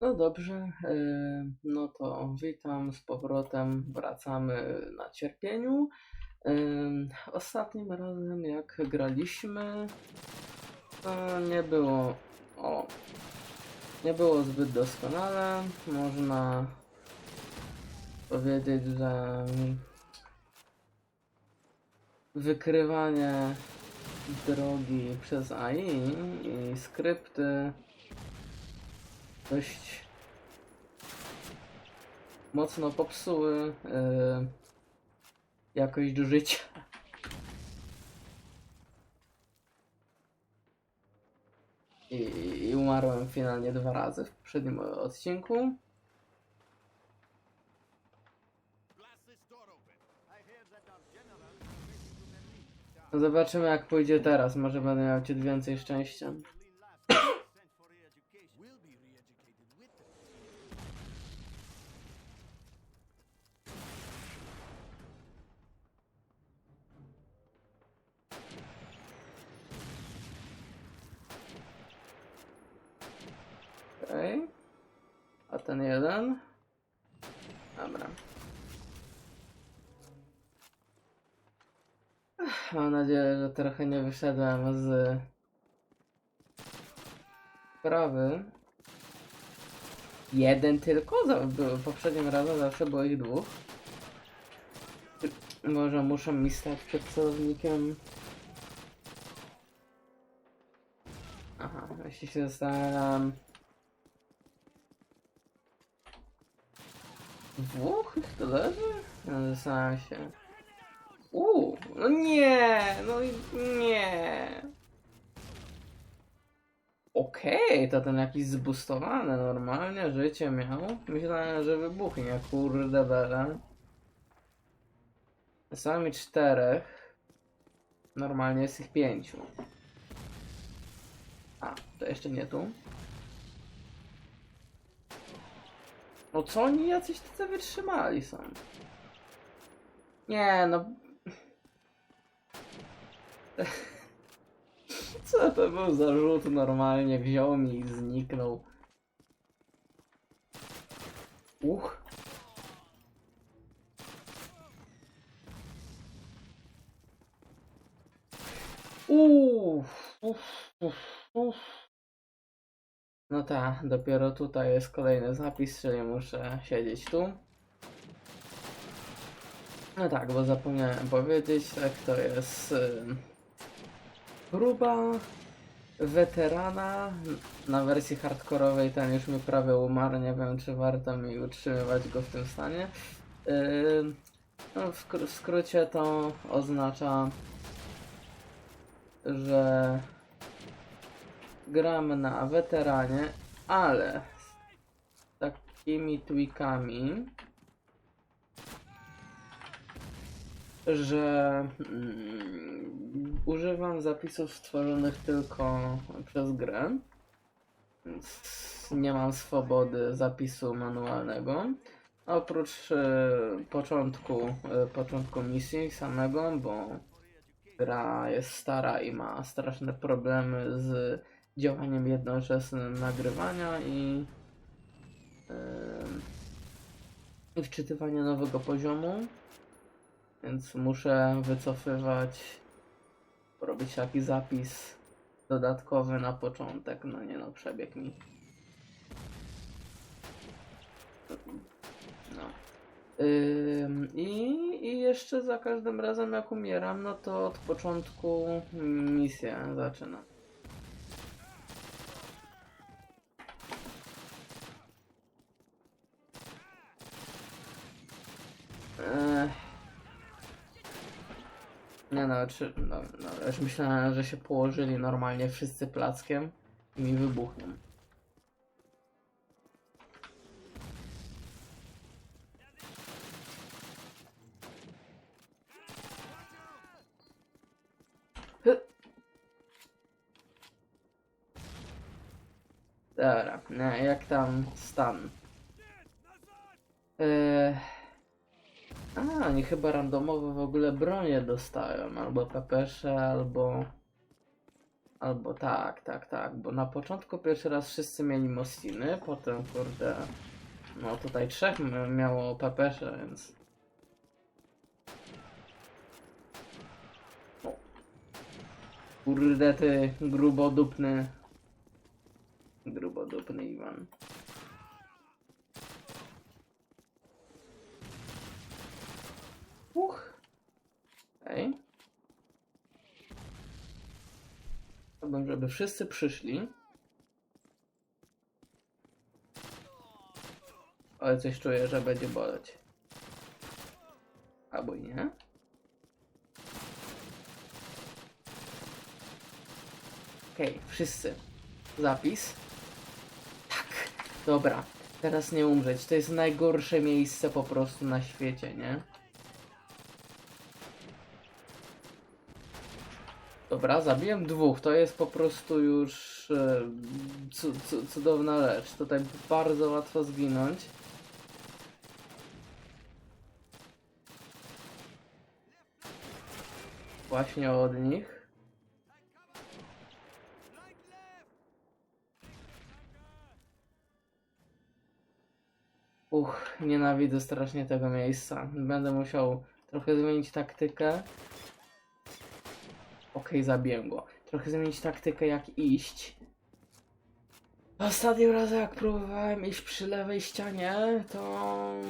No dobrze, yy, no to witam z powrotem, wracamy na cierpieniu. Yy, Ostatnim razem jak graliśmy, to nie było, o, nie było zbyt doskonale. Można powiedzieć, że wykrywanie drogi przez AI i skrypty dość mocno popsuły e, jakość życia. I, I umarłem finalnie dwa razy w poprzednim odcinku. Zobaczymy jak pójdzie teraz. Może będę miał ciut więcej szczęścia. Okej. A ten jeden? Dobra. Mam nadzieję, że trochę nie wyszedłem z sprawy. Jeden tylko? Poprzednim razem zawsze było ich dwóch. Może muszę mi stać przed celownikiem. Aha, jeśli się zastanawiam. Dwóch ich to leży? No, się. Uuu, no nie, no i nie. Okej, to ten jakiś zbustowany normalnie, życie miał. Myślałem, że wybuchnie, kurde bele. Sami czterech. Normalnie jest ich pięciu. A, to jeszcze nie tu. No co oni jacyś tacy wytrzymali są? Nie no. Co to był za rzut normalnie? Wziął mi i zniknął. Uch. Uff, uff, uff, uff. No tak, dopiero tutaj jest kolejny zapis, czyli muszę siedzieć tu. No tak, bo zapomniałem powiedzieć, tak to jest y, próba weterana. Na wersji hardkorowej ten już mi prawie umarł, nie wiem czy warto mi utrzymywać go w tym stanie. Y, no, w, w skrócie to oznacza, że gramy na weteranie, ale z takimi tweakami, że mm, używam zapisów stworzonych tylko przez grę, nie mam swobody zapisu manualnego. Oprócz e, początku, e, początku misji samego, bo gra jest stara i ma straszne problemy z działaniem jednoczesnym nagrywania i i wczytywania nowego poziomu. Więc muszę wycofywać, robić taki zapis dodatkowy na początek. No nie no, przebieg mi. No. I, I jeszcze za każdym razem jak umieram, no to od początku misję zaczynam. Nie no, czy, no, no, już myślałem, że się położyli normalnie wszyscy plackiem i mi wybuchną. Dobra, jak tam stan? Eee... A, oni chyba randomowo w ogóle bronie dostają, albo pepesze, albo Albo tak, tak, tak, bo na początku pierwszy raz wszyscy mieli Mostiny, potem kurde, no tutaj trzech miało Pepesze, więc... O. Kurde ty, grubodupny, grubodupny Iwan. Uch. Okej. Chciałbym, żeby wszyscy przyszli. Ale coś czuję, że będzie boleć. Albo nie. Okej, wszyscy. Zapis. Tak, dobra. Teraz nie umrzeć. To jest najgorsze miejsce po prostu na świecie, nie? Dobra, zabiłem dwóch. To jest po prostu już e, cu, cu, cudowna rzecz. Tutaj bardzo łatwo zginąć. Właśnie od nich. Uch, nienawidzę strasznie tego miejsca. Będę musiał trochę zmienić taktykę. Okej, zabiłem go. Trochę zmienić taktykę, jak iść. Ostatnim razem, jak próbowałem iść przy lewej ścianie, to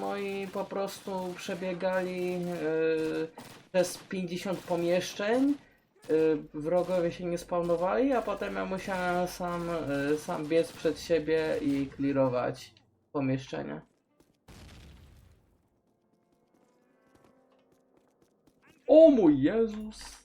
moi po prostu przebiegali yy, przez 50 pomieszczeń. Yy, wrogowie się nie spawnowali, a potem ja musiałem sam, yy, sam biec przed siebie i clearować pomieszczenia. O mój Jezus!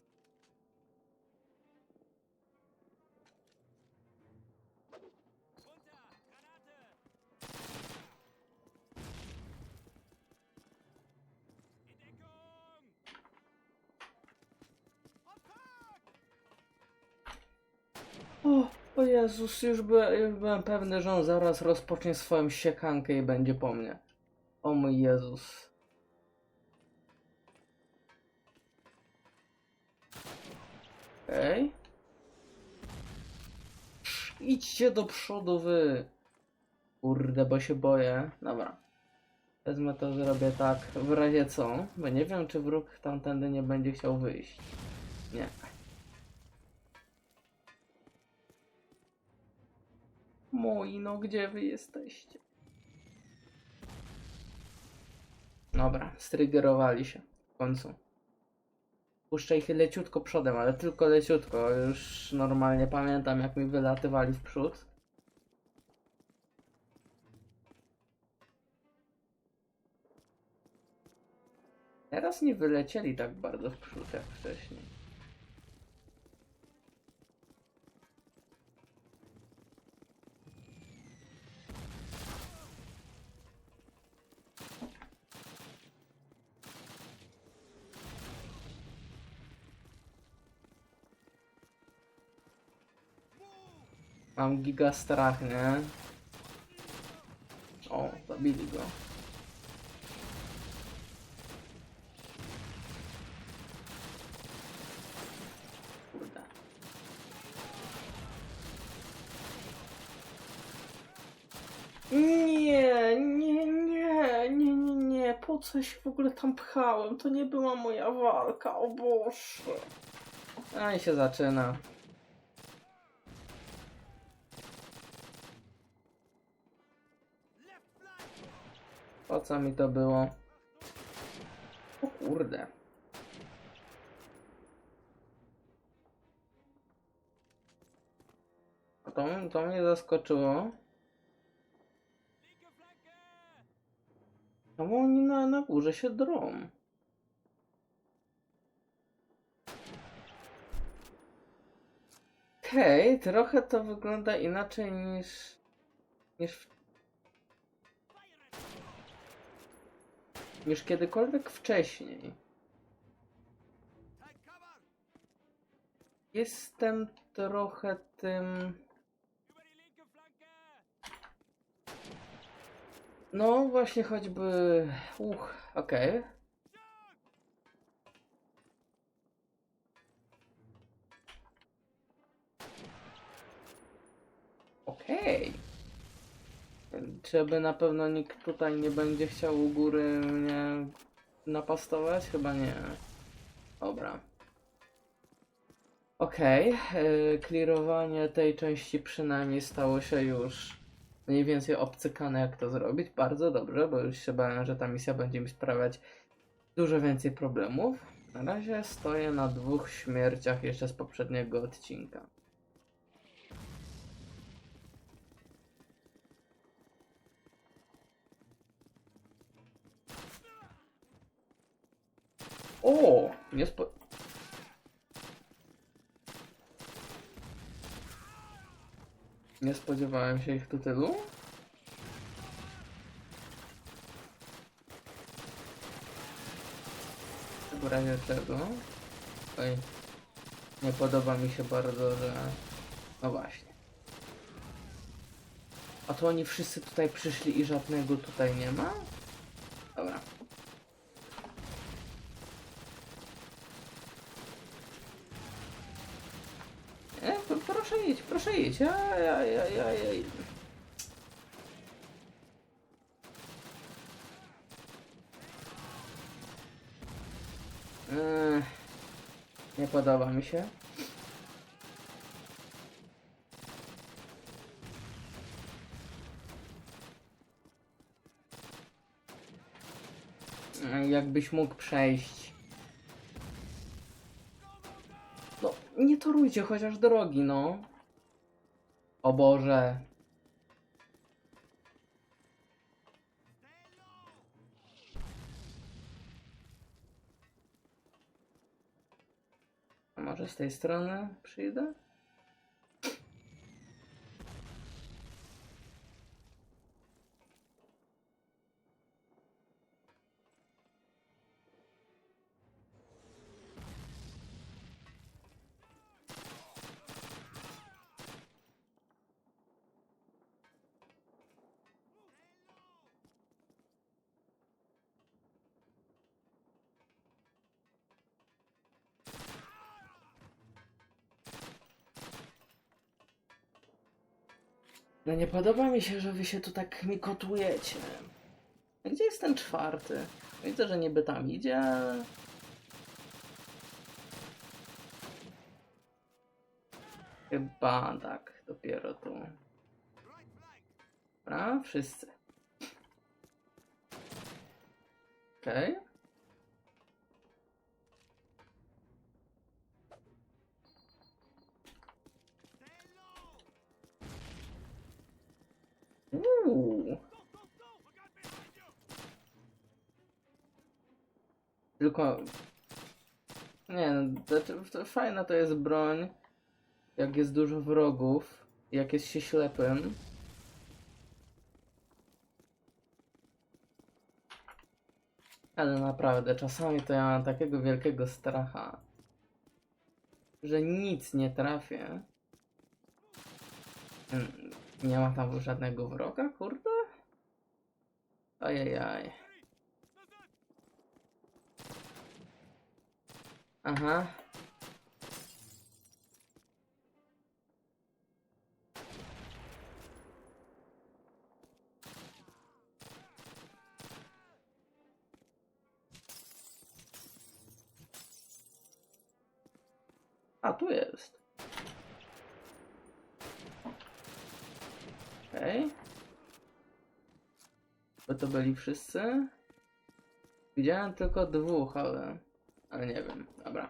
O, o Jezus, już, by, już byłem pewny, że on zaraz rozpocznie swoją siekankę i będzie po mnie. O mój Jezus. Okej. Idźcie do przodu wy. Kurde, bo się boję. Dobra. Wezmę to, zrobię tak w razie co, bo nie wiem, czy wróg tamtędy nie będzie chciał wyjść. Nie. Moi, no gdzie wy jesteście? Dobra, strygerowali się w końcu. Puszczę ich leciutko przodem, ale tylko leciutko. Już normalnie pamiętam, jak mi wylatywali w przód. Teraz nie wylecieli tak bardzo w przód jak wcześniej. Mam giga strach, nie? O, zabili go. Nie, nie, nie, nie, nie, nie. Po co się w ogóle tam pchałem? To nie była moja walka, o Boże. A i się zaczyna. Co mi to było? O kurde. To, to mnie zaskoczyło. Czemu oni na, na górze się drą? Okej, trochę to wygląda inaczej niż... niż niż kiedykolwiek wcześniej. Jestem trochę tym... No właśnie choćby... Uch, okej. Okay. Okej by na pewno nikt tutaj nie będzie chciał u góry mnie napastować? Chyba nie. Dobra. Okej, okay. clearowanie tej części przynajmniej stało się już mniej więcej obcykane jak to zrobić. Bardzo dobrze, bo już się bałem, że ta misja będzie mi sprawiać dużo więcej problemów. Na razie stoję na dwóch śmierciach jeszcze z poprzedniego odcinka. O! Nie spo... Nie spodziewałem się ich tu tylu. W razie? Oj, nie podoba mi się bardzo, że... No właśnie. A to oni wszyscy tutaj przyszli i żadnego tutaj nie ma? Dobra. Nie, p- proszę idź, proszę idź. Ja, ja, ja, ja, ja. Ech, nie podoba mi się. Jakbyś mógł przejść. Nie torujcie chociaż drogi, no. O Boże. A może z tej strony przyjdę? No nie podoba mi się, że wy się tu tak mi kotujecie. A Gdzie jest ten czwarty? Widzę, że niby tam idzie. ale- Chyba tak, dopiero tu. Dobra, wszyscy. Okej. Uuu. Tylko... Nie, no, to, fajna to jest broń, jak jest dużo wrogów, jak jest się ślepym. Ale naprawdę, czasami to ja mam takiego wielkiego stracha, że nic nie trafię. Nie ma tam żadnego wroga, kurde? Ajajaj. Aha. A, tu jest. Okej. Bo to byli wszyscy? Widziałem tylko dwóch, ale... Ale nie wiem. Dobra.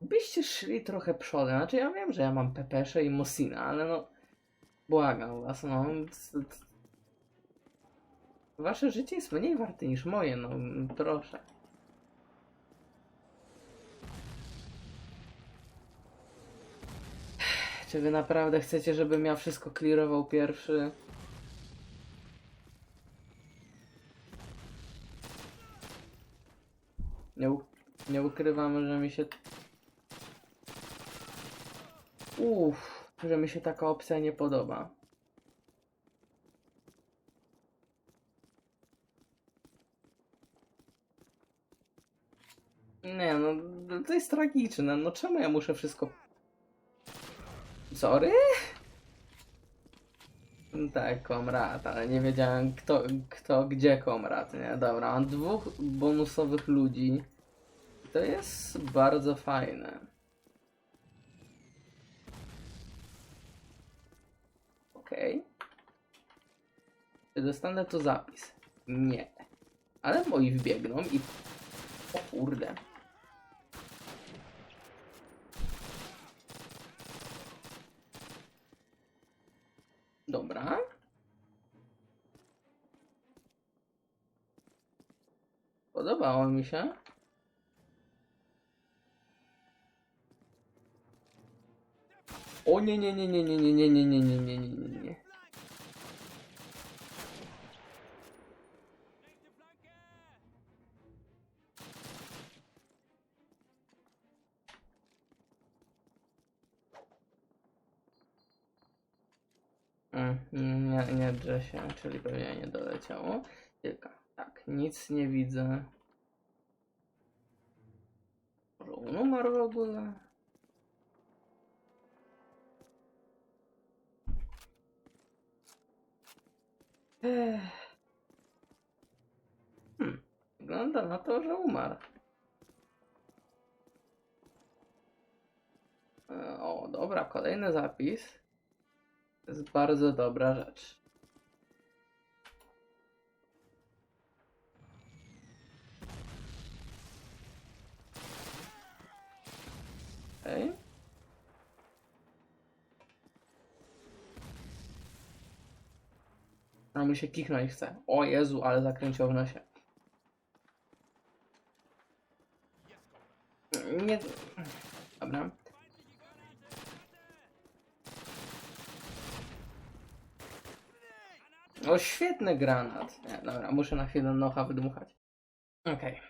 Byście szli trochę przodem. Znaczy ja wiem, że ja mam Pepesze i Mosina, ale no... Błagam was, no... Wasze życie jest mniej warte niż moje, no proszę. Czy wy naprawdę chcecie, żebym ja wszystko clearował pierwszy? Nie, nie ukrywam, że mi się... Uff, że mi się taka opcja nie podoba. Nie no, to jest tragiczne. No czemu ja muszę wszystko... Sorry? Tak, komrad, ale nie wiedziałem kto, kto gdzie komrad, nie? Dobra, mam dwóch bonusowych ludzi. To jest bardzo fajne. Okej. Czy dostanę tu zapis? Nie. Ale moi wbiegną i... O kurde. Dobra. Podobało mi się. O nie, nie, nie, nie, nie, nie, nie, nie, nie, nie, nie, nie, nie, Drze się, czyli pewnie nie doleciało. Tylko, tak, nic nie widzę. Może on umarł w ogóle? Hmm, wygląda na to, że umarł. E, O, dobra, kolejny zapis. To jest bardzo dobra rzecz. A mi się kichnąć chce. O Jezu, ale zakręciło w nosie. Nie... Dobra. O, świetny granat. Nie, dobra, muszę na chwilę nocha wydmuchać. Okej.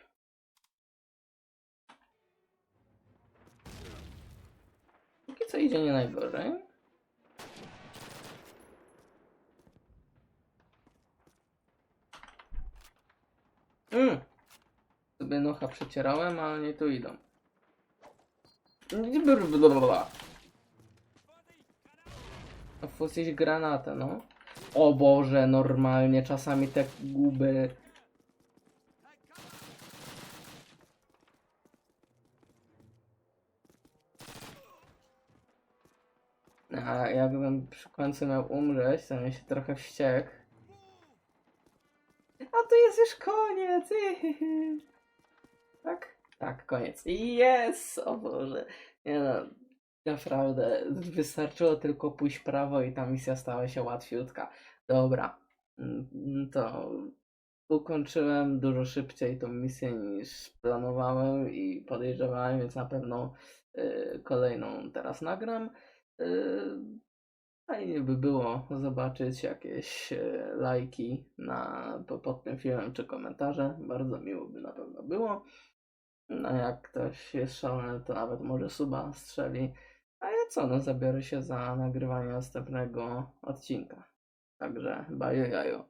Póki co idzie nie najgorzej. Mm. Sobie nocha przecierałem, a nie tu idą. Blablabla. A Fusić granatę, no. O Boże, normalnie, czasami te guby. A jakbym przy końcu miał umrzeć, to bym się trochę wściekł. A to jest już koniec! Tak? Tak, koniec. Jest! O Boże. Nie no, naprawdę, wystarczyło tylko pójść prawo i ta misja stała się łatwiutka. Dobra, Mm, to ukończyłem dużo szybciej tą misję niż planowałem i podejrzewałem, więc na pewno y, kolejną teraz nagram. Y, Fajnie by było zobaczyć jakieś e, lajki na, po, pod tym filmem czy komentarze. Bardzo miło by na pewno było. No jak ktoś jest szalony, to nawet może suba strzeli. A ja co, no zabiorę się za nagrywanie następnego odcinka. Także bye jajo.